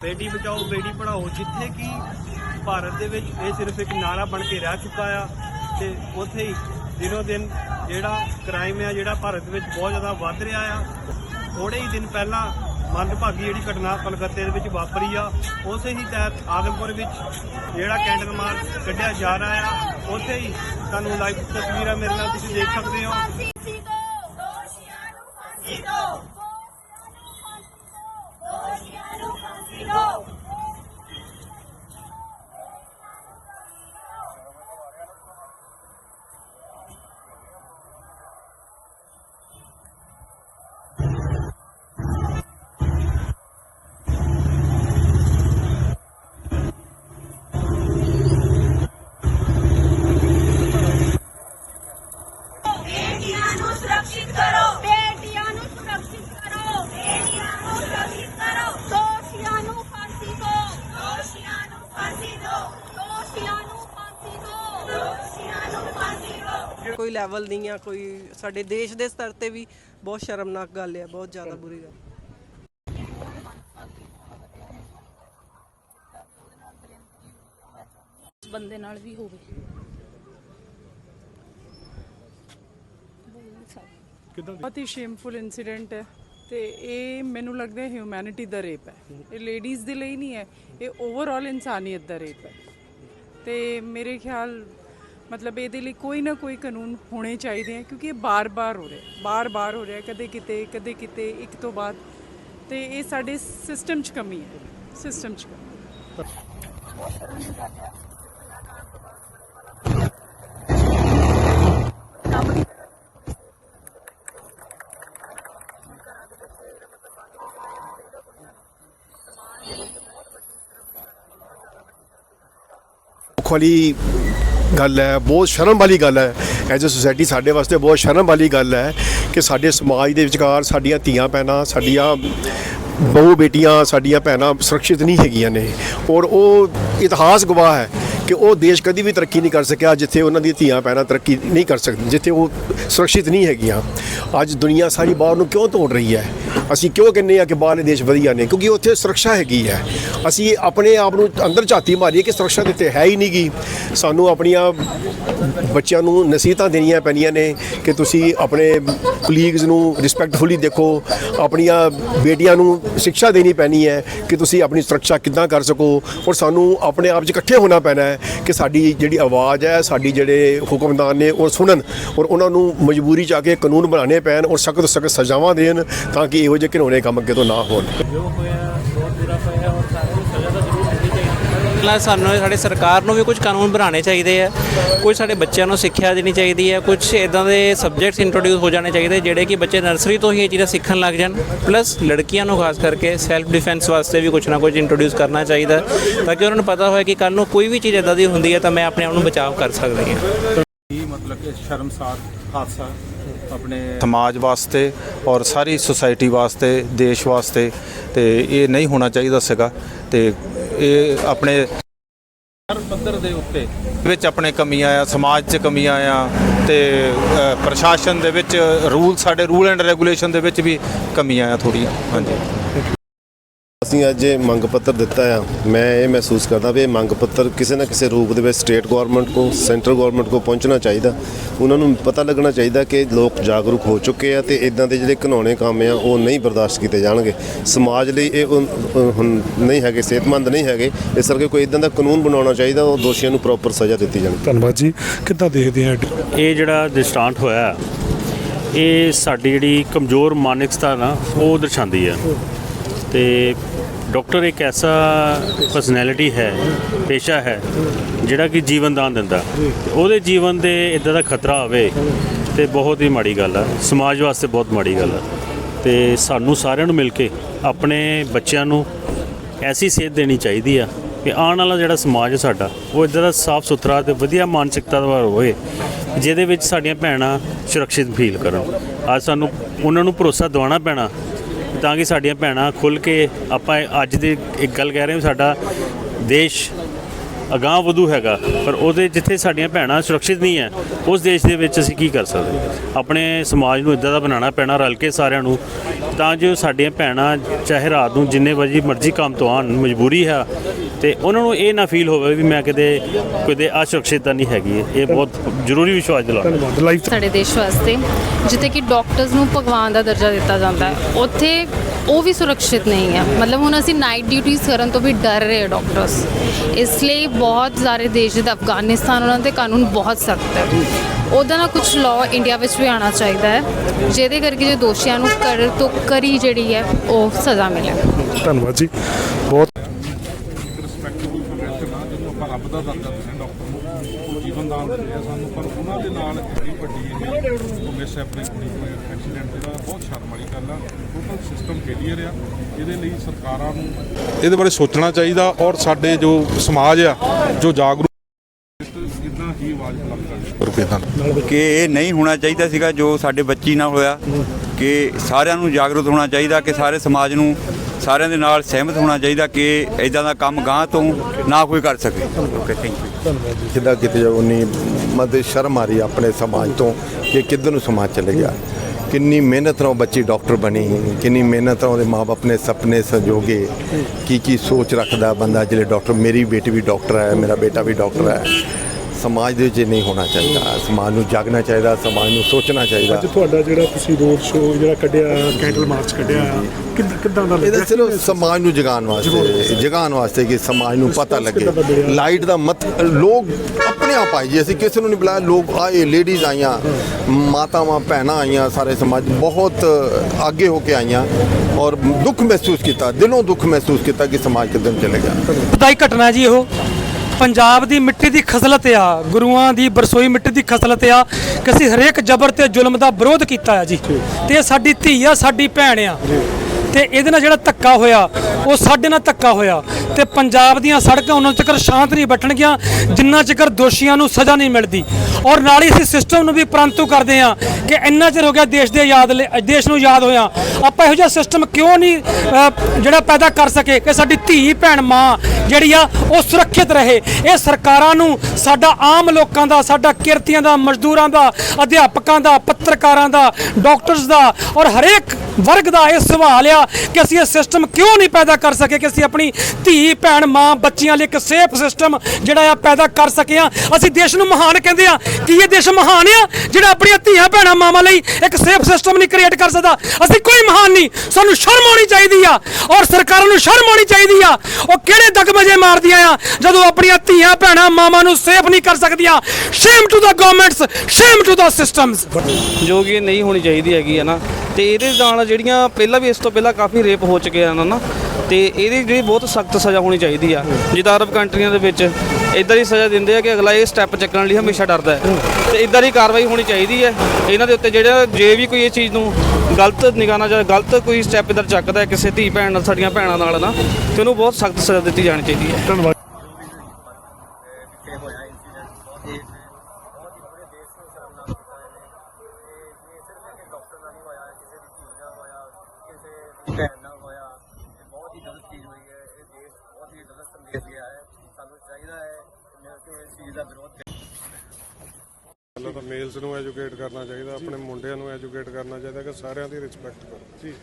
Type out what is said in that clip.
ਬੇਟੀ ਬਚਾਓ, ਬੇਟੀ ਪੜਾਓ ਜਿੱਥੇ ਕਿ ਭਾਰਤ ਦੇ ਵਿੱਚ ਇਹ ਸਿਰਫ ਇੱਕ ਨਾਰਾ ਬਣ ਕੇ ਰਹਿ ਚੁੱਕਾ ਆ ਤੇ ਉੱਥੇ ਹੀ ਦਿਨੋ ਦਿਨ ਜਿਹੜਾ ਕ੍ਰਾਈਮ ਆ, ਜਿਹੜਾ ਭਾਰਤ ਵਿੱਚ ਬਹੁਤ ਜ਼ਿਆਦਾ ਵੱਧ ਰਿਹਾ ਆ। ਥੋੜੇ ਹੀ ਦਿਨ ਪਹਿਲਾਂ ਮੰਦਭਾਗੀ ਜਿਹੜੀ ਘਟਨਾ ਕਲਕੱਤੇ ਦੇ ਵਿੱਚ ਵਾਪਰੀ ਆ, ਉਸੇ ਹੀ ਤਹਿਤ ਆਦਮਪੁਰ ਵਿੱਚ ਜਿਹੜਾ ਕੈਂਡਲ ਮਾਰਚ ਕੱਢਿਆ ਜਾ ਰਿਹਾ ਆ। ਉੱਥੇ ਹੀ ਤੁਹਾਨੂੰ ਲਾਈਵ ਤਸਵੀਰਾਂ ਮੇਰੇ ਨਾਲ ਤੁਸੀਂ ਦੇਖ ਸਕਦੇ ਹੋ। ਕੋਈ ਲੈਵਲ ਨਹੀਂ ਆ ਕੋਈ ਸਾਡੇ ਦੇਸ਼ ਦੇ ਸਤਰ ਤੇ ਵੀ ਬਹੁਤ ਸ਼ਰਮਨਾਕ ਗੱਲ ਹੈ ਬਹੁਤ ਜ਼ਿਆਦਾ ਬੁਰੀ ਗੱਲ। ਬੰਦੇ ਨਾਲ ਵੀ ਹੋਵੇ। ਬਹੁਤ ਹੀ ਸ਼ੇਮਫੁਲ ਇਨਸੀਡੈਂਟ ਹੈ ਤੇ ਇਹ ਮੈਨੂੰ ਲੱਗਦਾ ਹੈ ਹਿਊਮੈਨਿਟੀ ਦਾ ਰੇਪ ਹੈ। ਇਹ ਲੇਡੀਜ਼ ਦੇ ਲਈ ਨਹੀਂ ਹੈ ਇਹ ਓਵਰਆਲ ਇਨਸਾਨੀਅਤ ਦਾ ਰੇਪ ਹੈ। ਤੇ ਮੇਰੇ ਖਿਆਲ ਮਤਲਬ ਇਹਦੇ ਲਈ ਕੋਈ ਨਾ ਕੋਈ ਕਾਨੂੰਨ ਹੋਣੇ ਚਾਹੀਦੇ ਆ, ਕਿਉਂਕਿ ਇਹ ਬਾਰ-ਬਾਰ ਹੋ ਰਿਹਾ, ਬਾਰ-ਬਾਰ ਹੋ ਰਿਹਾ, ਕਦੇ ਕਿਤੇ ਕਦੇ ਕਿਤੇ, ਇੱਕ ਤੋਂ ਬਾਅਦ। ਤੇ ਇਹ ਸਾਡੇ ਸਿਸਟਮ 'ਚ ਕਮੀ ਹੈ ਸਿਸਟਮ 'ਚ ਕਮੀ। ਗੱਲ ਹੈ, ਬਹੁਤ ਸ਼ਰਮ ਵਾਲੀ ਗੱਲ ਹੈ। ਐਜ਼ ਅ ਸੁਸਾਇਟੀ ਸਾਡੇ ਵਾਸਤੇ ਬਹੁਤ ਸ਼ਰਮ ਵਾਲੀ ਗੱਲ ਹੈ ਕਿ ਸਾਡੇ ਸਮਾਜ ਦੇ ਵਿਚਕਾਰ ਸਾਡੀਆਂ ਧੀਆਂ ਭੈਣਾਂ, ਸਾਡੀਆਂ ਬਹੁ ਬੇਟੀਆਂ, ਸਾਡੀਆਂ ਭੈਣਾਂ ਸੁਰੱਖਿਅਤ ਨਹੀਂ ਹੈਗੀਆਂ ਨੇ। ਔਰ ਉਹ ਇਤਿਹਾਸ ਗਵਾਹ ਹੈ ਕਿ ਉਹ ਦੇਸ਼ ਕਦੀ ਵੀ ਤਰੱਕੀ ਨਹੀਂ ਕਰ ਸਕਿਆ, ਜਿੱਥੇ ਉਹਨਾਂ ਦੀਆਂ ਧੀਆਂ ਪੈਣਾ ਤਰੱਕੀ ਨਹੀਂ ਕਰ ਸਕਦੀ ਜਿੱਥੇ ਉਹ ਸੁਰੱਖਿਅਤ ਨਹੀਂ ਹੈਗੀਆਂ। ਅੱਜ ਦੁਨੀਆ ਸਾਰੀ ਬਾਹਰ ਨੂੰ ਕਿਉਂ ਤੋੜ ਰਹੀ ਹੈ? ਅਸੀਂ ਕਿਉਂ ਕਹਿੰਦੇ ਆ ਕਿ ਬਾਹਰਲੇ ਦੇਸ਼ ਵਧੀਆ ਨੇ? ਕਿਉਂਕਿ ਉੱਥੇ ਸੁਰੱਖਿਆ ਹੈਗੀ ਹੈ। ਅਸੀਂ ਆਪਣੇ ਆਪ ਨੂੰ ਅੰਦਰ ਝਾਤੀ ਮਾਰੀਏ ਕਿ ਸੁਰੱਖਿਆ ਦੇ ਤੇ ਹੈ ਹੀ ਨਹੀਂ ਨਹੀਂਗੀ ਸਾਨੂੰ ਆਪਣੀਆਂ ਬੱਚਿਆਂ ਨੂੰ ਨਸੀਹਤਾਂ ਦੇਣੀਆਂ ਪੈਣੀਆਂ ਨੇ ਕਿ ਤੁਸੀਂ ਆਪਣੇ ਕਲੀਗਸ ਨੂੰ ਰਿਸਪੈਕਟਫੁਲੀ ਦੇਖੋ, ਆਪਣੀਆਂ ਬੇਟੀਆਂ ਨੂੰ ਸਿੱਖਿਆ ਦੇਣੀ ਪੈਣੀ ਹੈ ਕਿ ਤੁਸੀਂ ਆਪਣੀ ਸੁਰੱਖਿਆ ਕਿੱਦਾਂ ਕਰ ਸਕੋ। ਔਰ ਸਾਨੂੰ ਆਪਣੇ ਆਪ 'ਚ ਇਕੱਠੇ ਹੋਣਾ ਪੈਣਾ ਹੈ। ਕਿ ਸਾਡੀ ਜਿਹੜੀ ਆਵਾਜ਼ ਹੈ, ਸਾਡੀ ਜਿਹੜੇ ਹੁਕਮਦਾਨ ਨੇ ਉਹ ਸੁਣਨ ਔਰ ਉਹਨਾਂ ਨੂੰ ਮਜਬੂਰੀ 'ਚ ਆ ਕੇ ਕਾਨੂੰਨ ਬਣਾਉਣੇ ਪੈਣ ਔਰ ਸਖਤ ਸਖਤ ਸਜ਼ਾਵਾਂ ਦੇਣ ਤਾਂ ਕਿ ਇਹੋ ਜਿਹੇ ਘਿਨੌਣੇ ਕੰਮ ਅੱਗੇ ਤੋਂ ਨਾ ਹੋਣ। ਪਹਿਲਾਂ ਸਾਨੂੰ ਸਾਡੇ ਸਰਕਾਰ ਨੂੰ ਵੀ ਕੁਝ ਕਾਨੂੰਨ ਬਣਾਉਣੇ ਚਾਹੀਦੇ ਆ। ਕੁਝ ਸਾਡੇ ਬੱਚਿਆਂ ਨੂੰ ਸਿੱਖਿਆ ਦੇਣੀ ਚਾਹੀਦੀ ਹੈ ਕੁਝ ਇਦਾਂ ਦੇ ਸਬਜੈਕਟਸ ਇੰਟਰੋਡਿਊਸ ਹੋ ਜਾਣੇ ਚਾਹੀਦੇ ਜਿਹੜੇ ਕਿ ਬੱਚੇ ਨਰਸਰੀ ਤੋਂ ਹੀ ਇਹ ਚੀਜ਼ਾਂ ਸਿੱਖਣ ਲੱਗ ਜਾਣ। ਪਲੱਸ ਲੜਕੀਆਂ ਨੂੰ ਖਾਸ ਕਰਕੇ ਸੈਲਫ ਡਿਫੈਂਸ ਵਾਸਤੇ ਵੀ ਕੁਝ ਨਾ ਕੁਝ ਇੰਟਰੋਡਿਊਸ ਕਰਨਾ ਚਾਹੀਦਾ। ਤਾਂ ਕਿ ਉਹਨਾਂ ਨੂੰ ਪਤਾ ਹੋਵੇ ਕਿ ਕੱਲ ਨੂੰ ਕੋਈ ਵੀ ਚੀਜ਼ ਇਦਾਂ ਦੀ ਹੁੰਦੀ ਹੈ ਤਾਂ ਮੈਂ ਆਪਣੇ ਆਪ ਨੂੰ ਬਚਾਅ ਕਰ ਸਕਦੀ ਹਾਂ। ਮਤਲਬ ਕਿ ਸ਼ਰਮਸਾਰ ਹਾਦਸਾ ਆਪਣੇ ਸਮਾਜ ਵਾਸਤੇ ਔਰ ਸਾਰੀ ਸੁਸਾਇਟੀ ਵਾਸਤੇ ਦੇਸ਼ ਵਾਸਤੇ ਤੇ ਇਹ ਨਹੀਂ ਹੋਣਾ ਚਾਹੀਦਾ ਸੀਗਾ। ਤੇ ਇਹ ਆਪਣੇ ਹਰ ਪੱਧਰ ਦੇ ਉੱਤੇ ਵਿੱਚ ਆਪਣੇ ਕਮੀਆਂ ਆ, ਸਮਾਜ 'ਚ ਕਮੀਆਂ ਆ ਤੇ ਪ੍ਰਸ਼ਾਸਨ ਦੇ ਵਿੱਚ ਰੂਲ, ਸਾਡੇ ਰੂਲ ਐਂਡ ਰੈਗੂਲੇਸ਼ਨ ਦੇ ਵਿੱਚ ਵੀ ਕਮੀਆਂ ਆ ਥੋੜੀਆਂ ਹਾਂਜੀ। ਅਸੀਂ ਅੱਜ ਇਹ ਮੰਗ ਪੱਤਰ ਦਿੱਤਾ ਆ। ਮੈਂ ਇਹ ਮਹਿਸੂਸ ਕਰਦਾ ਵੀ ਇਹ ਮੰਗ ਪੱਤਰ ਕਿਸੇ ਨਾ ਕਿਸੇ ਰੂਪ ਦੇ ਵਿੱਚ ਸਟੇਟ ਗਵਰਨਮੈਂਟ ਕੋ ਸੈਂਟਰਲ ਗਵਰਨਮੈਂਟ ਕੋ ਪਹੁੰਚਣਾ ਚਾਹੀਦਾ। ਉਹਨਾਂ ਨੂੰ ਪਤਾ ਲੱਗਣਾ ਚਾਹੀਦਾ ਕਿ ਲੋਕ ਜਾਗਰੂਕ ਹੋ ਚੁੱਕੇ ਆ ਤੇ ਇਦਾਂ ਦੇ ਜਿਹੜੇ ਘਿਨੌਣੇ ਕੰਮ ਆ ਉਹ ਨਹੀਂ ਬਰਦਾਸ਼ਤ ਕੀਤੇ ਜਾਣਗੇ। ਸਮਾਜ ਲਈ ਇਹ ਹੁਣ ਨਹੀਂ ਹੈਗੇ ਸਿਹਤਮੰਦ ਨਹੀਂ ਹੈਗੇ। ਇਸ ਕਰਕੇ ਕੋਈ ਇਦਾਂ ਦਾ ਕਾਨੂੰਨ ਬਣਾਉਣਾ ਚਾਹੀਦਾ ਉਹ ਦੋਸ਼ੀਆਂ ਨੂੰ ਪ੍ਰੋਪਰ ਸਜ਼ਾ ਦਿੱਤੀ ਜਾਣੀ। ਧੰਨਵਾਦ ਜੀ। ਕਿੱਦਾਂ ਦੇਖਦੇ ਆ? ਇਹ ਜਿਹੜਾ ਦ੍ਰਿਸ਼ਟਾਂਤ ਹੋਇਆ ਇਹ ਸਾਡੀ ਜਿਹੜੀ ਕਮਜ਼ੋਰ ਮਾਨਸਿਕਤਾ ਨਾ ਉਹ ਦਰਸਾਉਂਦੀ ਹੈ ਤੇ ਡਾਕਟਰ ਇੱਕ ਐਸਾ ਪਰਸਨੈਲਿਟੀ ਹੈ, ਪੇਸ਼ਾ ਹੈ, ਜਿਹੜਾ ਕਿ ਜੀਵਨ ਦਾਨ ਦਿੰਦਾ। ਤੇ ਉਹਦੇ ਜੀਵਨ ਦੇ ਇਦਾਂ ਦਾ ਖਤਰਾ ਆਵੇ ਤੇ ਬਹੁਤ ਹੀ ਮਾੜੀ ਗੱਲ ਆ। ਸਮਾਜ ਵਾਸਤੇ ਬਹੁਤ ਮਾੜੀ ਗੱਲ ਆ। ਤੇ ਸਾਨੂੰ ਸਾਰਿਆਂ ਨੂੰ ਮਿਲ ਕੇ ਆਪਣੇ ਬੱਚਿਆਂ ਨੂੰ ਐਸੀ ਸੇਧ ਦੇਣੀ ਚਾਹੀਦੀ ਆ ਕਿ ਆਉਣ ਵਾਲਾ ਜਿਹੜਾ ਸਮਾਜ ਹੈ ਸਾਡਾ, ਉਹ ਇਦਾਂ ਦਾ ਸਾਫ਼ ਸੁਥਰਾ ਤੇ ਵਧੀਆ ਮਾਨਸਿਕਤਾ ਦਾ ਹੋਵੇ, ਜਿਹਦੇ ਵਿੱਚ ਸਾਡੀਆਂ ਭੈਣਾਂ ਸੁਰੱਖਿਅਤ ਫੀਲ ਕਰਨ। ਅੱਜ ਸਾਨੂੰ ਉਹਨਾਂ ਨੂੰ ਭਰੋਸਾ ਦਿਵਾਉਣਾ ਪੈਣਾ ਤਾਂ ਕਿ ਸਾਡੀਆਂ ਭੈਣਾਂ ਖੁੱਲ ਕੇ ਆਪਾਂ ਅੱਜ ਦੀ ਇੱਕ ਗੱਲ ਕਹਿ ਰਹੇ ਹਾਂ ਸਾਡਾ ਦੇਸ਼ ਅਗਾਂਹ ਵਧੂ ਹੈਗਾ, ਪਰ ਉਹਦੇ ਜਿੱਥੇ ਸਾਡੀਆਂ ਭੈਣਾਂ ਸੁਰੱਖਿਅਤ ਨਹੀਂ ਹੈ, ਉਸ ਦੇਸ਼ ਦੇ ਵਿੱਚ ਅਸੀਂ ਕੀ ਕਰ ਸਕਦੇ ਆਪਣੇ ਸਮਾਜ ਨੂੰ ਇਦਾਂ ਦਾ ਬਣਾਉਣਾ ਪੈਣਾ ਰਲ ਕੇ ਸਾਰਿਆਂ ਨੂੰ, ਤਾਂ ਜੋ ਸਾਡੀਆਂ ਭੈਣਾਂ ਚਾਹੇ ਰਾਤ ਨੂੰ ਜਿੰਨੇ ਵਜੇ ਮਰਜ਼ੀ ਕੰਮ ਤੋਂ ਆਉਣ, ਮਜਬੂਰੀ ਹੈ ਤੇ ਉਹਨਾਂ ਨੂੰ ਇਹ ਨਾ ਫੀਲ ਹੋਵੇ ਵੀ ਮੈਂ ਕਿਤੇ ਕਿਤੇ ਅਸੁਰੱਖਿਅਤਾ ਨਹੀਂ ਹੈਗੀ ਇਹ। ਬਹੁਤ ਜ਼ਰੂਰੀ ਵਿਸ਼ਵਾਸ ਲਾਈਫ ਸਾਡੇ ਦੇਸ਼ ਵਾਸਤੇ ਜਿੱਥੇ ਕਿ ਡਾਕਟਰਸ ਨੂੰ ਭਗਵਾਨ ਦਾ ਦਰਜਾ ਦਿੱਤਾ ਜਾਂਦਾ ਹੈ ਉੱਥੇ ਉਹ ਵੀ ਸੁਰੱਖਿਅਤ ਨਹੀਂ ਹੈ। ਮਤਲਬ ਹੁਣ ਅਸੀਂ ਨਾਈਟ ਡਿਊਟੀਆਂ ਕਰਨ ਤੋਂ ਵੀ ਡਰ ਰਹੇ ਡਾਕਟਰਸ ਇਸ ਲਈ ਬਹੁਤ ਸਾਰੇ ਦੇਸ਼ ਜਿੱਦਾਂ ਅਫਗਾਨਿਸਤਾਨ ਉਹਨਾਂ ਦੇ ਕਾਨੂੰਨ ਬਹੁਤ ਸਖਤ ਹੈ। ਉਹਦਾ ਨਾ ਕੁਝ ਲਾਅ ਇੰਡੀਆ ਵਿੱਚ ਵੀ ਆਉਣਾ ਚਾਹੀਦਾ ਹੈ ਜਿਹਦੇ ਕਰਕੇ ਜੇ ਦੋਸ਼ੀਆਂ ਨੂੰ ਕਰ ਤੋਂ ਕਰੀ ਜਿਹੜੀ ਹੈ ਉਹ ਸਜ਼ਾ ਮਿਲੇ। ਧੰਨਵਾਦ ਜੀ। ਬਹੁਤ ਰਿਸਪੈਕਟਬਲ ਪ੍ਰੋਫੈਸ਼ਨ ਆ ਜਿਹਨੂੰ ਆਪਾਂ ਰੱਬ ਦਾ ਦਰਜਾ ਦਿੰਦੇ ਹਾਂ ਡਾਕਟਰ ਨੂੰ ਜੀਵਨ ਦਾਨ ਦਿੰਦੇ ਆ ਸਾਨੂੰ ਪਰ ਉਹਨਾਂ ਦੇ ਨਾਲ ਇੰਨੀ ਵੱਡੀ ਇੰਨੀ ਉਹ ਮਿਸ ਆਪਣੀ ਕੁੜੀ ਕੋਈ ਐਕਸੀਡੈਂਟ ਜਿਹੜਾ ਬਹੁਤ ਸ਼ਰਮ ਵਾਲੀ ਗੱਲ ਆ। ਟੋਟਲ ਸਿਸਟਮ ਫੇਲੀਅਰ ਆ। ਇਹਦੇ ਲਈ ਸਰਕਾਰਾਂ ਨੂੰ ਇਹਦੇ ਬਾਰੇ ਸੋਚਣਾ ਚਾਹੀਦਾ ਔਰ ਸਾਡੇ ਜੋ ਸਮਾਜ ਆ ਜੋ ਜਾਗਰੂਕ ਕਿ ਇਹ ਨਹੀਂ ਹੋਣਾ ਚਾਹੀਦਾ ਸੀਗਾ ਜੋ ਸਾਡੇ ਬੱਚੀ ਨਾਲ ਹੋਇਆ ਕਿ ਸਾਰਿਆਂ ਨੂੰ ਜਾਗਰੂਕ ਹੋਣਾ ਚਾਹੀਦਾ ਕਿ ਸਾਰੇ ਸਮਾਜ ਨੂੰ ਸਾਰਿਆਂ ਦੇ ਨਾਲ ਸਹਿਮਤ ਹੋਣਾ ਚਾਹੀਦਾ ਕਿ ਇਦਾਂ ਦਾ ਕੰਮ ਗਾਂ ਤੋਂ ਨਾ ਕੋਈ ਕਰ ਸਕੇ। ਓਕੇ ਥੈਂਕ ਯੂ ਕਿੱਦਾਂ ਕਿਤੇ ਉਨੀ ਮਤਲਬ ਸ਼ਰਮ ਆ ਰਹੀ ਆਪਣੇ ਸਮਾਜ ਤੋਂ ਕਿ ਕਿੱਧਰ ਨੂੰ ਸਮਾਜ ਚਲੇ ਗਿਆ। ਕਿੰਨੀ ਮਿਹਨਤ ਨਾਲ ਬੱਚੀ ਡਾਕਟਰ ਬਣੀ ਕਿੰਨੀ ਮਿਹਨਤ ਨਾਲ ਉਹਦੇ ਮਾਪੇ ਆਪਣੇ ਸੁਪਨੇ ਸਜੋਗੇ ਕੀ ਕੀ ਸੋਚ ਰੱਖਦਾ ਬੰਦਾ ਜਿਹੜੇ ਡਾਕਟਰ ਮੇਰੀ ਬੇਟੀ ਵੀ ਡਾਕਟਰ ਹੈ ਮੇਰਾ ਬੇਟਾ ਵੀ ਡਾਕਟਰ ਹੈ। ਸਮਾਜ ਦੇ ਵਿੱਚ ਨਹੀਂ ਹੋਣਾ ਚਾਹੀਦਾ। ਸਮਾਜ ਨੂੰ ਜਾਗਣਾ ਚਾਹੀਦਾ ਸਮਾਜ ਨੂੰ ਸੋਚਣਾ ਚਾਹੀਦਾ। ਅੱਜ ਤੁਹਾਡਾ ਜਿਹੜਾ ਤੁਸੀਂ ਰੋਡ ਸ਼ੋਅ ਜਿਹੜਾ ਕੱਢਿਆ ਕੈਂਡਲ ਮਾਰਚ ਕੱਢਿਆ ਕਿੱਦਾਂ ਕਿੱਦਾਂ ਦਾ ਇਹਦਾ ਸਿਰਫ ਸਮਾਜ ਨੂੰ ਜਗਾਉਣ ਵਾਸਤੇ ਜਗਾਉਣ ਵਾਸਤੇ। ਕਿ ਸਮਾਜ ਨੂੰ ਪਤਾ ਲੱਗੇ? ਲਾਈਟ ਦਾ ਮਤ ਲੋਕ ਆਪਣੇ ਆਪ ਆਏ ਜੀ। ਅਸੀਂ ਕਿਸੇ ਨੂੰ ਨਹੀਂ ਬੁਲਾਇਆ ਲੋਕ ਆਏ ਲੇਡੀਜ਼ ਆਈਆਂ ਮਾਤਾਵਾਂ ਭੈਣਾਂ ਆਈਆਂ ਸਾਰੇ ਸਮਾਜ ਬਹੁਤ ਅੱਗੇ ਹੋ ਕੇ ਆਈਆਂ ਔਰ ਦੁੱਖ ਮਹਿਸੂਸ ਕੀਤਾ ਦਿਲੋਂ ਦੁੱਖ ਮਹਿਸੂਸ ਕੀਤਾ ਕਿ ਸਮਾਜ ਕਿੱਦਾਂ ਨੂੰ ਚਲੇ ਗਿਆ। ਘਟਨਾ ਜੀ ਉਹ ਪੰਜਾਬ ਦੀ ਮਿੱਟੀ ਦੀ ਖਸਲਤ ਆ, ਗੁਰੂਆਂ ਦੀ ਬਰਸੋਈ ਮਿੱਟੀ ਦੀ ਖਸਲਤ ਆ ਕਿ ਅਸੀਂ ਹਰੇਕ ਜ਼ਬਰ ਤੇ ਜ਼ੁਲਮ ਦਾ ਵਿਰੋਧ ਕੀਤਾ ਆ ਜੀ। ਤੇ ਇਹ ਸਾਡੀ ਧੀ ਆ, ਸਾਡੀ ਭੈਣ ਆ। ਤੇ ਇਹਦੇ ਨਾਲ ਜਿਹੜਾ ਧੱਕਾ ਹੋਇਆ ਉਹ ਸਾਡੇ ਨਾਲ ਧੱਕਾ ਹੋਇਆ ਤੇ ਪੰਜਾਬ ਦੀਆਂ ਸੜਕਾਂ ਉਹਨਾਂ ਤੱਕ ਸ਼ਾਂਤ ਨਹੀਂ ਬੈਠਣਗੀਆਂ, ਜਿੰਨਾ ਚਿਰ ਦੋਸ਼ੀਆਂ ਨੂੰ ਸਜ਼ਾ ਨਹੀਂ ਮਿਲਦੀ। ਔਰ ਨਾਲ ਹੀ ਅਸੀਂ ਸਿਸਟਮ ਨੂੰ ਵੀ ਪ੍ਰੰਤੂ ਕਰਦੇ ਹਾਂ ਕਿ ਇੰਨਾ ਚਿਰ ਹੋ ਗਿਆ ਦੇਸ਼ ਦੇ ਯਾਦ ਲਈ- ਦੇਸ਼ ਨੂੰ ਯਾਦ ਹੋਇਆ। ਆਪਾਂ ਇਹੋ ਜਿਹਾ ਸਿਸਟਮ ਕਿਉਂ ਨਹੀਂ ਜਿਹੜਾ ਪੈਦਾ ਕਰ ਸਕੇ ਕਿ ਸਾਡੀ ਧੀ, ਭੈਣ, ਮਾਂ ਜਿਹੜੀ ਆ, ਉਹ ਸੁਰੱਖਿਅਤ ਰਹੇ। ਇਹ ਸਰਕਾਰਾਂ ਨੂੰ, ਸਾਡਾ ਆਮ ਲੋਕਾਂ ਦਾ, ਸਾਡਾ ਕਿਰਤੀਆਂ ਦਾ, ਮਜ਼ਦੂਰਾਂ ਦਾ, ਅਧਿਆਪਕਾਂ ਦਾ, ਪੱਤਰਕਾਰਾਂ ਦਾ ਡਾਕਟਰਸ ਦਾ ਔਰ ਹਰੇਕ ਵਰਗ ਦਾ ਇਹ ਸਵਾਲ ਆ ਕਿ ਅਸੀਂ ਇਹ ਸਿਸਟਮ ਕਿਉਂ ਨਹੀਂ ਪੈਦਾ ਕਰ ਸਕੇ ਕਿ ਅਸੀਂ ਆਪਣੀ ਧੀ, ਭੈਣ, ਮਾਂ, ਬੱਚਿਆਂ ਲਈ ਇੱਕ ਸੇਫ ਸਿਸਟਮ ਜਿਹੜਾ ਆ ਪੈਦਾ ਕਰ ਸਕੇ ਆ। ਅਸੀਂ ਦੇਸ਼ ਨੂੰ ਮਹਾਨ ਕਹਿੰਦੇ ਆ। ਕੀ ਇਹ ਦੇਸ਼ ਮਹਾਨ ਆ? ਜਿਹੜਾ ਆਪਣੀਆਂ ਧੀਆਂ, ਭੈਣਾਂ, ਮਾਵਾਂ ਲਈ ਇੱਕ ਸੇਫ ਸਿਸਟਮ ਨਹੀਂ ਕ੍ਰੀਏਟ ਕਰ ਸਕਦਾ। ਅਸੀਂ ਕੋਈ ਮਹਾਨ ਨਹੀਂ। ਸਾਨੂੰ ਸ਼ਰਮ ਆਉਣੀ ਚਾਹੀਦੀ ਆ। ਔਰ ਸਰਕਾਰਾਂ ਨੂੰ ਸ਼ਰਮ ਆਉਣੀ ਚਾਹੀਦੀ ਆ। ਉਹ ਕਿਹੜੇ ਦਗਮਜੇ ਮਾਰਦੀਆਂ ਆ? ਜਦੋਂ ਆਪਣੀਆਂ ਧੀਆਂ, ਭੈਣਾਂ, ਮਾਵਾਂ ਨੂੰ ਸੇਫ ਨਹੀਂ ਕਰ ਸਕਦੀਆਂ। Shame to the governments shame to the systems ਜੋ ਕਿ ਨਹੀਂ ਹੋਣੀ ਚਾਹੀਦੀ ਹੈਗੀ ਹੈ ਨਾ। ਤੇ ਇਹਦੇ ਨਾਲ ਜਿਹੜੀਆਂ ਪਹਿਲਾਂ ਵੀ ਇਸ ਤੋਂ ਪਹਿਲਾਂ ਕਾਫੀ ਰੇਪ ਹੋ ਚੁੱਕੇ ਹਨ ਨਾ। ਤੇ ਇਹਦੀ ਜਿਹੜੀ ਬਹੁਤ ਸਖਤ ਸਜ਼ਾ ਹੋਣੀ ਚਾਹੀਦੀ ਆ। ਜਿੱਦਾਂ ਅਰਬ ਕੰਟਰੀਆਂ ਦੇ ਵਿੱਚ ਇਦਾਂ ਦੀ ਸਜ਼ਾ ਦਿੰਦੇ ਆ ਕਿ ਅਗਲਾ ਇਹ ਸਟੈਪ ਚੱਕਣ ਲਈ ਹਮੇਸ਼ਾ ਡਰਦਾ ਹੈ। ਤੇ ਇਦਾਂ ਦੀ ਕਾਰਵਾਈ ਹੋਣੀ ਚਾਹੀਦੀ ਹੈ। ਇਹਨਾਂ ਦੇ ਉੱਤੇ ਜਿਹੜਾ ਜੇ ਵੀ ਕੋਈ ਇਹ ਚੀਜ਼ ਨੂੰ ਗਲਤ ਨਿਗਾਨਾ ਜਾਂ ਗਲਤ ਕੋਈ ਸਟੈਪ ਇਧਰ ਚੱਕਦਾ ਹੈ ਕਿਸੇ ਧੀ ਭੈਣ ਨਾਲ ਸਾਡੀਆਂ ਭੈਣਾਂ ਨਾਲ ਨਾ ਤੇ ਉਹਨੂੰ ਬਹੁਤ ਸਖਤ ਸਜ਼ਾ ਦਿੱਤੀ ਜਾਣੀ ਚਾਹੀਦੀ ਹੈ। ਧੰਨਵਾਦ। ਪਹਿਲਾਂ ਤਾਂ ਮੇਲਸ ਨੂੰ ਐਜੂਕੇਟ ਕਰਨਾ ਚਾਹੀਦਾ, ਆਪਣੇ ਮੁੰਡਿਆਂ ਨੂੰ ਐਜੂਕੇਟ ਕਰਨਾ ਚਾਹੀਦਾ ਕਿ ਸਾਰਿਆਂ ਦੀ ਰਿਸਪੈਕਟ ਕਰੋ। ਜੀ